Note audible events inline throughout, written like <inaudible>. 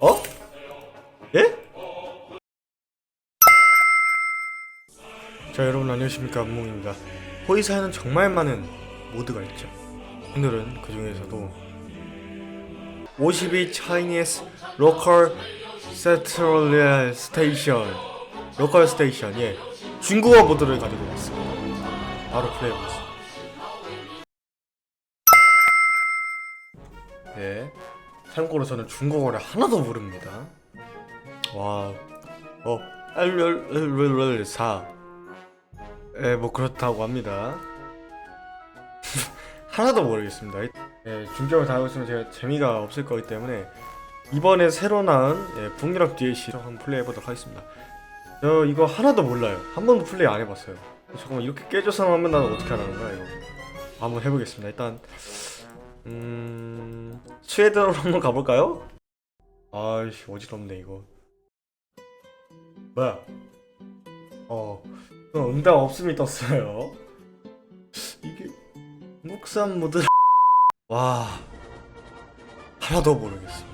어? 예? 자 여러분 안녕하십니까? 안몽입니다. 호이사에는 정말 많은 모드가 있죠. 오늘은 그 중에서도 52 Chinese Local Central Station 로컬 스테이션 예 중국어 모드를 가지고 왔습니다. 바로 플레이해보겠습니다. 예 참고로 저는 중국어를 하나도 모릅니다 와, 어, 알룰룰룰 사. 예, 뭐 그렇다고 합니다. <laughs> 하나도 모르겠습니다. 예, 중점을 다하고 있으면 제가 재미가 없을 거기 때문에 이번에 새로 나온 예, 북유럽 DLC 한번 플레이해 보도록 하겠습니다. 저 이거 하나도 몰라요. 한 번도 플레이 안 해봤어요. 잠깐만 이렇게 깨져서 나오면 나는 어떻게 하라는 거야 이거? 한번 해보겠습니다. 일단 음 스웨덴으로 한번 가볼까요? 아이씨 어지럽네 이거. 뭐야? 어, 어, 응답 없음이 떴어요. 이게 목산 모드 와 하나도 모르겠습니다.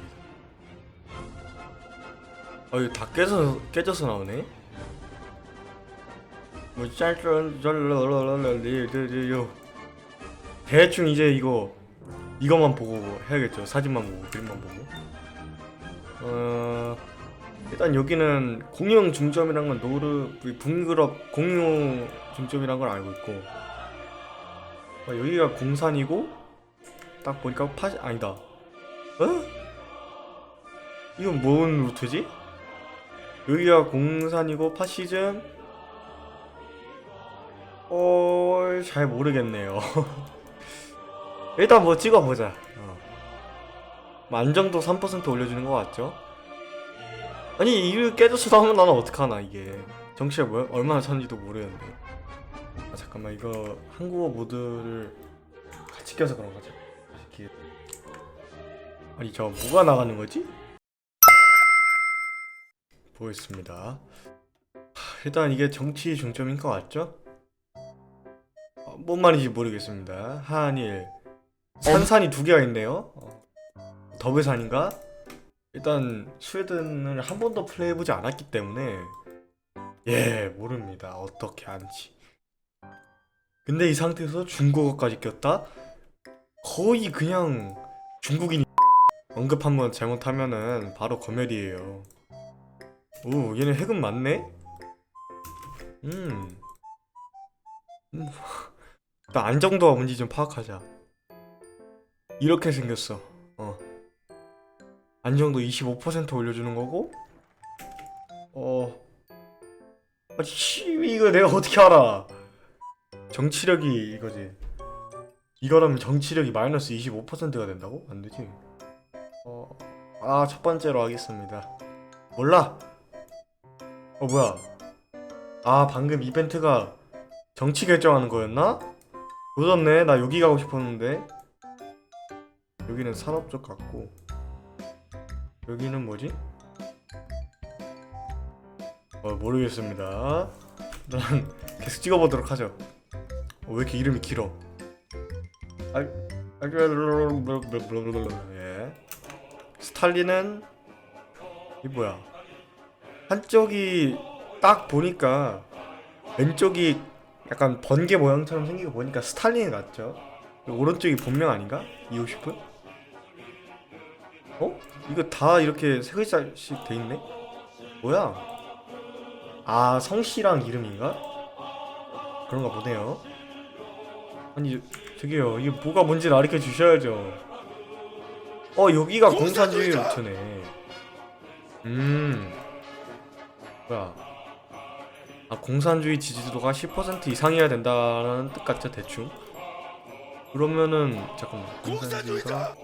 아 이거 다 깨져 깨져서 나오네. 뭐 짤짤 짤랄랄랄랄리요 대충 이제 이거 이것만 보고 해야겠죠. 사진만 보고 그림만 보고. 어. 일단 여기는 공용 중점이란 건 노르 그 북유럽 공용 중점이란 걸 알고 있고 어, 여기가 공산이고 딱 보니까 파 아니다 어? 이건 뭔 루트지? 여기가 공산이고 파시즘 어 잘 모르겠네요 <laughs> 일단 뭐 찍어보자 어. 만정도 3% 올려주는 거 같죠? 아니 이거 깨져서 나오면 나는 어떡하나 이게 정치가 뭐, 얼마나 차는지도 모르겠는데 아 잠깐만 이거 한국어 모드를 같이 껴서 그런 거지. 아니 저 뭐가 나가는 거지? 보겠습니다 하, 일단 이게 정치 중점인 것 같죠? 어, 뭔 말인지 모르겠습니다 한일 산산이 두 개가 있네요 어, 더블산인가? 일단 스웨덴을 한 번도 플레이해보지 않았기 때문에 예 모릅니다 어떻게 하는지 근데 이 상태에서 중국어까지 꼈다? 거의 그냥 중국인이 언급 한번 잘못하면은 바로 검열이에요 오 얘네 해금 맞네? 음, 음. 일단 안정도가 뭔지 좀 파악하자 이렇게 생겼어. 어. 안정도 25% 올려주는 거고? 어. 아 씨 이거 내가 어떻게 알아? 정치력이 이거지. 이거라면 정치력이 마이너스 25%가 된다고? 안 되지. 어 아 첫 번째로 하겠습니다. 몰라. 어 뭐야? 아 방금 이벤트가 정치 결정하는 거였나? 늦었네. 나 여기 가고 싶었는데 여기는 산업 쪽 같고 여기는 뭐지? 어 모르겠습니다. 일단 계속 찍어보도록 하죠. 어, 왜 이렇게 이름이 길어? 아, 예. 스탈린은 이 뭐야? 한쪽이 딱 보니까 왼쪽이 약간 번개 모양처럼 생기고 보니까 스탈린 같죠? 오른쪽이 본명 아닌가? 이오시프? 어? 이거 다 이렇게 세 글자씩 돼 있네? 뭐야? 아 성씨랑 이름인가? 그런가 보네요. 아니 저기요 이게 뭐가 뭔지 가르쳐 주셔야죠. 어 여기가 공산주의 루트네. 음 뭐야? 아 공산주의 지지도가 10% 이상이어야 된다는 뜻 같죠 대충? 그러면은 잠깐만 공산주의가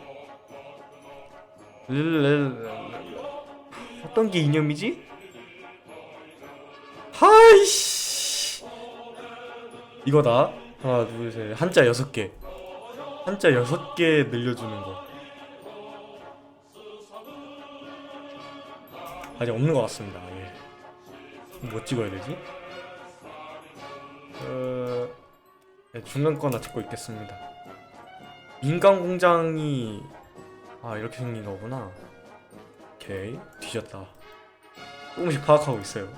어떤 게 이념이지? 하이씨 이거다 하나 둘셋 한자 여섯 개 한자 여섯 개 늘려주는 거 아직 없는 것 같습니다 예. 뭐 찍어야 되지? 어... 네, 중간 거 하나 찍고 있겠습니다 민간 공장이 아 이렇게 생긴 거구나 오케이 뒤졌다 조금씩 파악하고 있어요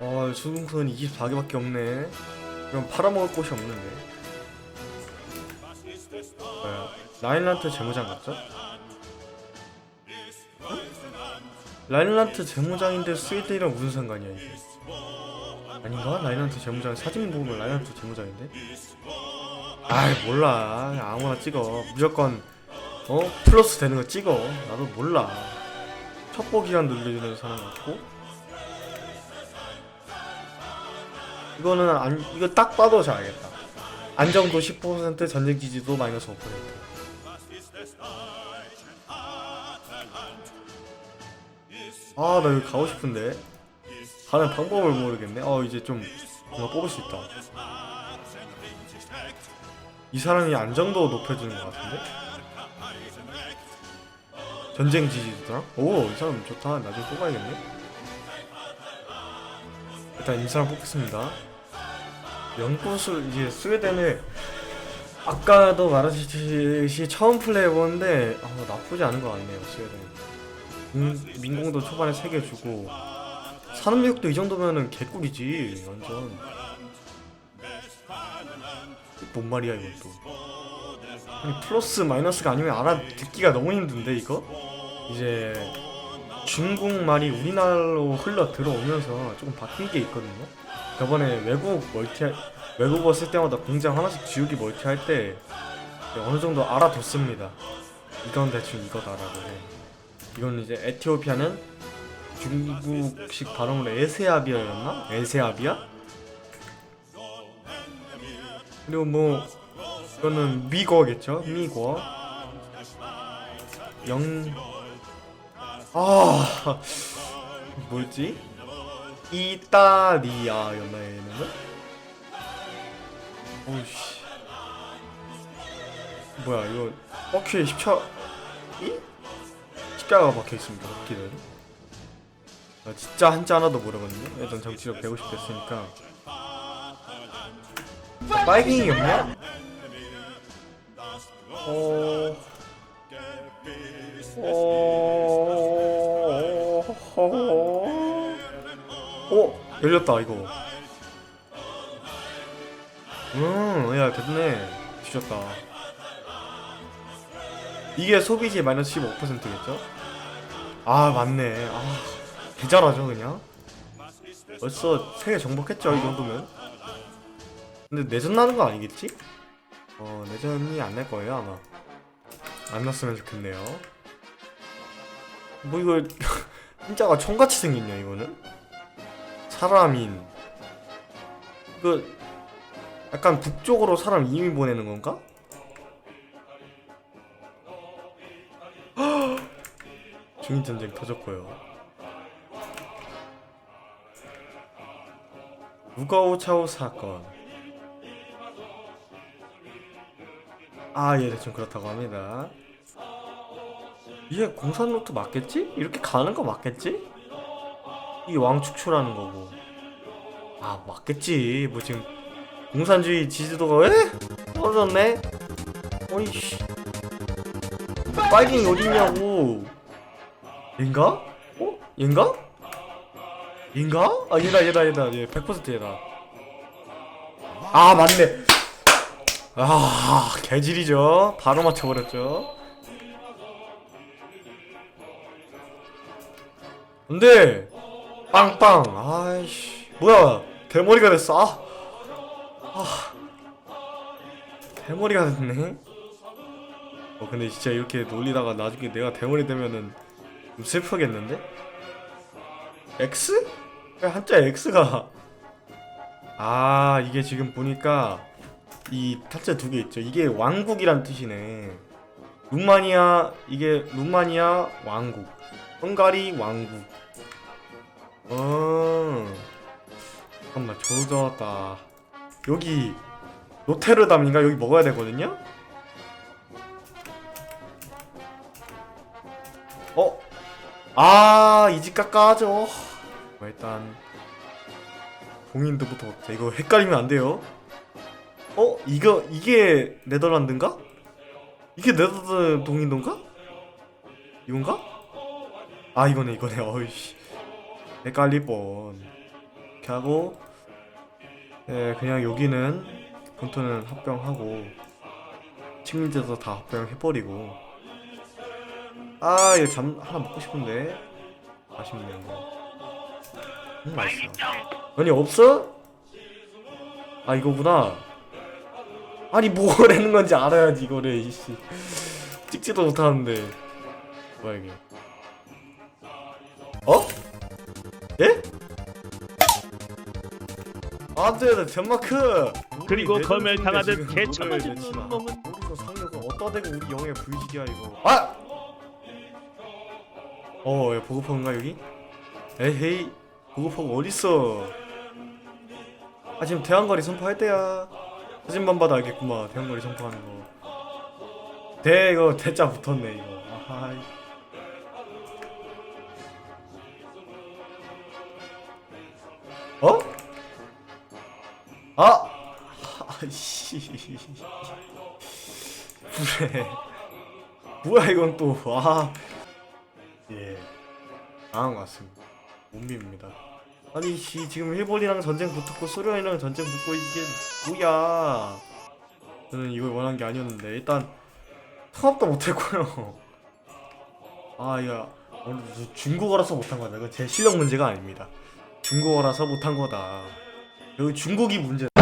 아 수능선 24개밖에 없네 그럼 팔아먹을 곳이 없는데 뭐야 라인란트 재무장 같죠? 응? 라인란트 재무장인데 스웨덴이랑 무슨 상관이야 이게 아닌가? 라인란트 재무장 사진 보면 라인란트 재무장인데? 아이 몰라. 아무나 찍어. 무조건 어? 플러스 되는 거 찍어. 나도 몰라. 첩보 기간 늘려주는 사람 같고. 이거는 안 이거 딱 봐도 잘 알겠다. 안정도 10% 전쟁 지지도 마이너스 5%아 나 여기 가고 싶은데. 가는 방법을 모르겠네. 어 이제 좀 뭔가 뽑을 수 있다 이 사람이 안정도 높여주는 것 같은데? 전쟁 지지도랑? 오 이 사람 좋다. 나중에 뽑아야겠네. 일단 이 사람 뽑겠습니다. 연꽃을 이제 스웨덴을 아까도 말했듯이 처음 플레이 해보는데 아, 나쁘지 않은 것 같네요 스웨덴. 민, 민공도 초반에 3개 주고. 산업력도 이 정도면은 개꿀이지 완전 뭔 말이야 이것도 아니 플러스 마이너스가 아니면 알아듣기가 너무 힘든데 이거? 이제 중국 말이 우리나라로 흘러 들어오면서 조금 바뀐 게 있거든요 저번에 외국 멀티 외국어 쓸 때마다 공장 하나씩 지우기 멀티 할 때 어느 정도 알아뒀습니다 이건 대충 이거다라고 이건 이제 에티오피아는 중국식 발음으로 에세아비아였나? 에세아비아? 그리고 뭐 이거는 미거겠죠? 미거 영... 아... 뭐였지? 이따리아였나 얘는? 오우씨 뭐야 이거 버큐에 십자... 이? 십자가가 박혀있습니다 바퀴는 아, 진짜 한자 하나도 모르거든요 일단 정치력 150 됐으니까 빨갱이 없냐? 어... 어... 어... 열렸다 이거. 음야 됐네. 뒤졌다. 이게 소비지 마이너스 15%겠죠? 아 맞네. 아 개잘하죠 그냥? 벌써 세개 정복했죠 이 정도면 근데 내전 나는 거 아니겠지? 어 내전이 안 날 거예요 아마. 안 났으면 좋겠네요. 뭐 이거 진짜가 <laughs> 총같이 생겼냐 이거는? 사람인. 그 약간 북쪽으로 사람 이미 보내는 건가? <gasps> 중인전쟁 터졌고요. 우가오차오 사건 아, 예, 대충 그렇다고 합니다. 이게 공산 노트 맞겠지? 이렇게 가는 거 맞겠지? 이 왕축초라는 거고. 아, 맞겠지. 뭐 지금 공산주의 지지도가 왜 떨어졌네? 어이씨. 빨갱이 어딨냐고. 얘인가? 어? 얘인가? 얘인가? 아, 얘다, 얘다, 얘다. 얘 100% 얘다. 아, 맞네. 아 개질이죠. 바로 맞춰버렸죠. 근데 빵빵. 아이씨. 뭐야. 대머리가 됐어. 아, 아. 대머리가 됐네. 어 근데 진짜 이렇게 놀리다가 나중에 내가 대머리 되면은 좀 슬프겠는데? X? 왜 한자 X가. 아 이게 지금 보니까 이 타짜 두개 있죠. 이게 왕국이란 뜻이네. 루마니아 이게 루마니아 왕국, 헝가리 왕국. 어. 잠깐만 조졌다. 여기 노테르담인가 여기 먹어야 되거든요. 어? 아, 이 집 깎아줘. 뭐 일단 봉인도부터 먹자. 이거 헷갈리면 안 돼요. 어? 이거 이게 네덜란드인가? 이게 네덜란드 동인도인가? 이건가? 아 이거네 이거네 <laughs> 어이씨 헷갈릴 뻔 이렇게 하고 예 그냥 여기는 본토는 합병하고 식민지도 다 합병해버리고 아 이거 잠 하나 먹고 싶은데 아쉽네요 음 맛있어 아니 없어? 아 이거구나 아니 뭐라는 건지 알아야지 이거를 이씨 찍지도 못하는데 뭐야 이게 어? 예? 안돼 나 덴마크 그리고 내전중인데 당하듯 개처맞은. 놈은 여기서 상여가 어따 대고 우리 영예 불식이야 이거 아! 어 야, 보급함인가 여기? 에헤이 보급함 어딨어 아 지금 대한거리 선포할 때야 사진만 봐도 알겠구만 대한거리 선포하는 거 대 이거 대자 붙었네 이거. 아하이 어? 아! 아이씨. 그래 뭐야 이건 또 아. 예. 당한 것 같습니다. 못 밉니다 아니 씨 지금 일본이랑 전쟁 붙었고 소련이랑 전쟁 붙고 이게 뭐야? 저는 이걸 원한 게 아니었는데 일단 통합도 못했고요. <laughs> 아 이거 중국어라서 못한 거다. 이건 제 실력 문제가 아닙니다. 중국어라서 못한 거다. 여기 중국이 문제 A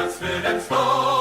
Platz für den Star.